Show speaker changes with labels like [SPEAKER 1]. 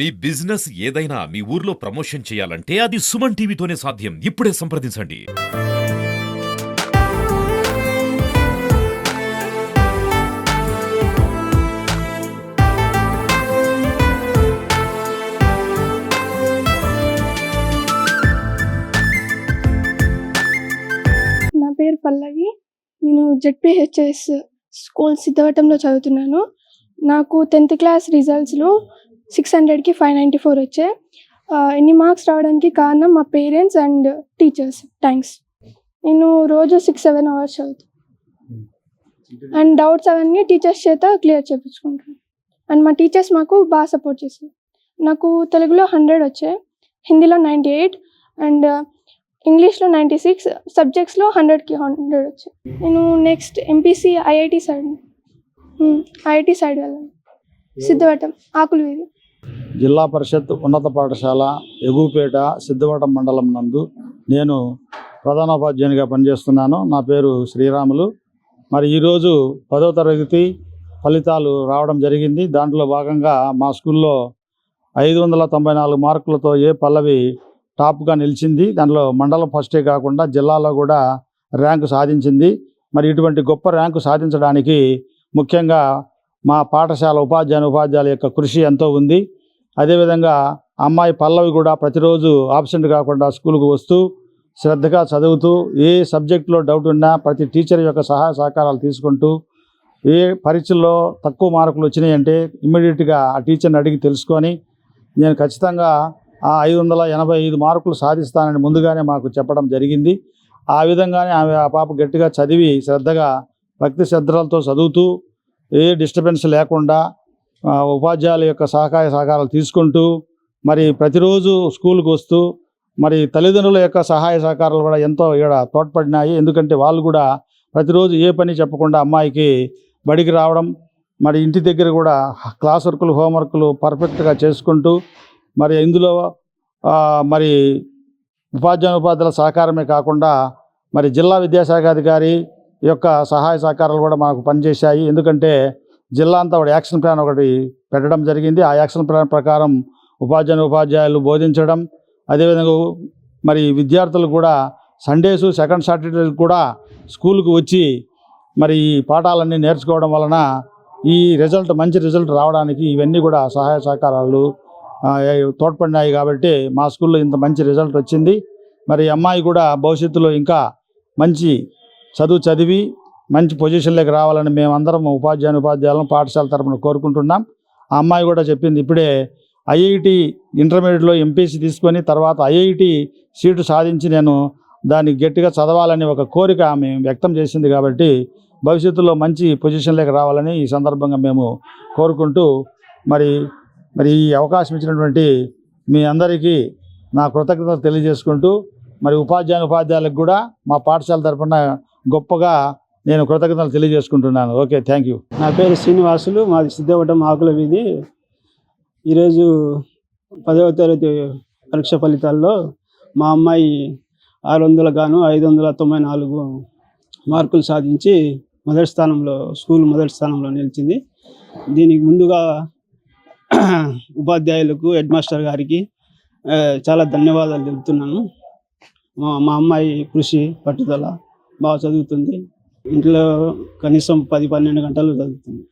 [SPEAKER 1] మీ business ఏదైనా మీ ఊర్లో promotion చేయాలంటే అది సుమన్ టీవీతోనే సాధ్యం. ఇప్పుడే సంప్రదించండి.
[SPEAKER 2] నా పేరు పల్లవి. నేను జెడ్పిహెచ్ఎస్ స్కూల్ సిద్ధవటంలో చదువుతున్నాను. నాకు టెన్త్ క్లాస్ రిజల్ట్స్లో సిక్స్ హండ్రెడ్కి ఫైవ్ నైంటీ ఫోర్ వచ్చాయి ఆ, ఇన్ని మార్క్స్ రావడానికి కారణం మా పేరెంట్స్ అండ్ టీచర్స్. థ్యాంక్స్. నేను రోజు సిక్స్ సెవెన్ అవర్స్ చదువుతాను అండ్ డౌట్స్ అవన్నీ టీచర్స్ చేత క్లియర్ చేయించుకుంటాను అండ్ మా టీచర్స్ మాకు బాగా సపోర్ట్ చేస్తారు నాకు తెలుగులో హండ్రెడ్ వచ్చాయి హిందీలో నైంటీ ఎయిట్ అండ్ ఇంగ్లీష్లో నైంటీ సిక్స్ సబ్జెక్ట్స్లో హండ్రెడ్కి హండ్రెడ్ వచ్చాయి నేను next MPC IIT side IIT side వెళ్ళాను సిద్ధవటం ఆకులు వీధి
[SPEAKER 3] జిల్లా పరిషత్ ఉన్నత పాఠశాల ఎగువపేట సిద్ధవటం మండలం నందు నేను ప్రధానోపాధ్యాయునిగా పనిచేస్తున్నాను. నా పేరు శ్రీరాములు. మరి ఈరోజు పదో తరగతి ఫలితాలు రావడం జరిగింది. దాంట్లో భాగంగా మా స్కూల్లో ఐదు వందల తొంభై నాలుగు మార్కులతో ఏ పల్లవి టాప్గా నిలిచింది. దాంట్లో మండలం ఫస్టే కాకుండా జిల్లాలో కూడా ర్యాంకు సాధించింది. మరి ఇటువంటి గొప్ప ర్యాంకు సాధించడానికి ముఖ్యంగా మా పాఠశాల ఉపాధ్యాయుని ఉపాధ్యాయుల యొక్క కృషి ఎంతో ఉంది. అదేవిధంగా అమ్మాయి పల్లవి కూడా ప్రతిరోజు ఆబ్సెంట్ కాకుండా స్కూల్కి వస్తూ శ్రద్ధగా చదువుతూ ఏ సబ్జెక్టులో డౌట్ ఉన్నా ప్రతి టీచర్ యొక్క సహాయ సహకారాలు తీసుకుంటూ ఏ పరీక్షల్లో తక్కువ మార్కులు వచ్చినాయంటే ఇమ్మీడియట్గా ఆ టీచర్ని అడిగి తెలుసుకొని నేను ఖచ్చితంగా ఆ ఐదు వందల ఎనభై ఐదు మార్కులు సాధిస్తానని ముందుగానే మాకు చెప్పడం జరిగింది. ఆ విధంగానే ఆమె ఆ పాప గట్టిగా చదివి శ్రద్ధగా భక్తి శ్రద్ధలతో చదువుతూ ఏ డిస్టర్బెన్స్ లేకుండా ఉపాధ్యాయుల యొక్క సహకార సహకారాలు తీసుకుంటూ మరి ప్రతిరోజు స్కూల్కి వస్తూ మరి తల్లిదండ్రుల యొక్క సహాయ సహకారాలు కూడా ఎంతో ఇక్కడ తోడ్పడినాయి. ఎందుకంటే వాళ్ళు కూడా ప్రతిరోజు ఏ పని చెప్పకుండా అమ్మాయికి బడికి రావడం మరి ఇంటి దగ్గర కూడా క్లాస్ వర్కులు హోంవర్కులు పర్ఫెక్ట్గా చేసుకుంటూ మరి ఇందులో మరి ఉపాధ్యాయ ఉపాధ్యాయుల సహకారమే కాకుండా మరి జిల్లా విద్యాశాఖ అధికారి యొక్క సహాయ సహకారాలు కూడా మాకు పనిచేశాయి. ఎందుకంటే జిల్లా అంతా ఒకటి యాక్షన్ ప్లాన్ ఒకటి పెట్టడం జరిగింది. ఆ యాక్షన్ ప్లాన్ ప్రకారం ఉపాధ్యాయులు ఉపాధ్యాయులు బోధించడం అదేవిధంగా మరి విద్యార్థులు కూడా సండేస్ సెకండ్ సాటర్డే కూడా స్కూల్కి వచ్చి మరి ఈ పాఠాలన్నీ నేర్చుకోవడం వలన ఈ రిజల్ట్ మంచి రిజల్ట్ రావడానికి ఇవన్నీ కూడా సహాయ సహకారాలు తోడ్పడినాయి కాబట్టి మా స్కూల్లో ఇంత మంచి రిజల్ట్ వచ్చింది. మరి అమ్మాయి కూడా భవిష్యత్తులో ఇంకా మంచి చదువు చదివి మంచి పొజిషన్లోకి రావాలని మేమందరం ఉపాధ్యాయుని ఉపాధ్యాయులను పాఠశాల తరపున కోరుకుంటున్నాం. ఆ అమ్మాయి కూడా చెప్పింది ఇప్పుడే ఐఐటి ఇంటర్మీడియట్లో ఎంపీసీ తీసుకొని తర్వాత ఐఐటి సీటు సాధించి నేను దాన్ని గట్టిగా చదవాలని ఒక కోరిక ఆమె వ్యక్తం చేసింది కాబట్టి భవిష్యత్తులో మంచి పొజిషన్లోకి రావాలని ఈ సందర్భంగా మేము కోరుకుంటూ మరి మరి ఈ అవకాశం ఇచ్చినటువంటి మీ అందరికీ నా కృతజ్ఞతలు తెలియజేసుకుంటూ మరి ఉపాధ్యాయుని ఉపాధ్యాయులకు కూడా మా పాఠశాల తరపున గొప్పగా నేను కృతజ్ఞతలు తెలియజేసుకుంటున్నాను. Okay thank you.
[SPEAKER 4] నా పేరు శ్రీనివాసులు మాది సిద్ధవటం ఆకుల వీధి. ఈరోజు పదవ తరగతి పరీక్ష ఫలితాల్లో మా అమ్మాయి ఆరు వందల గాను ఐదు వందల తొంభై నాలుగు మార్కులు సాధించి మొదటి స్థానంలో స్కూల్ మొదటి స్థానంలో నిలిచింది. దీనికి ముందుగా ఉపాధ్యాయులకు హెడ్ మాస్టర్ గారికి చాలా ధన్యవాదాలు తెలుపుతున్నాను. మా మా అమ్మాయి కృషి పట్టుదల బాగా చదువుతుంది. ఇంట్లో కనీసం పది పన్నెండు గంటలు చదువుతుంది.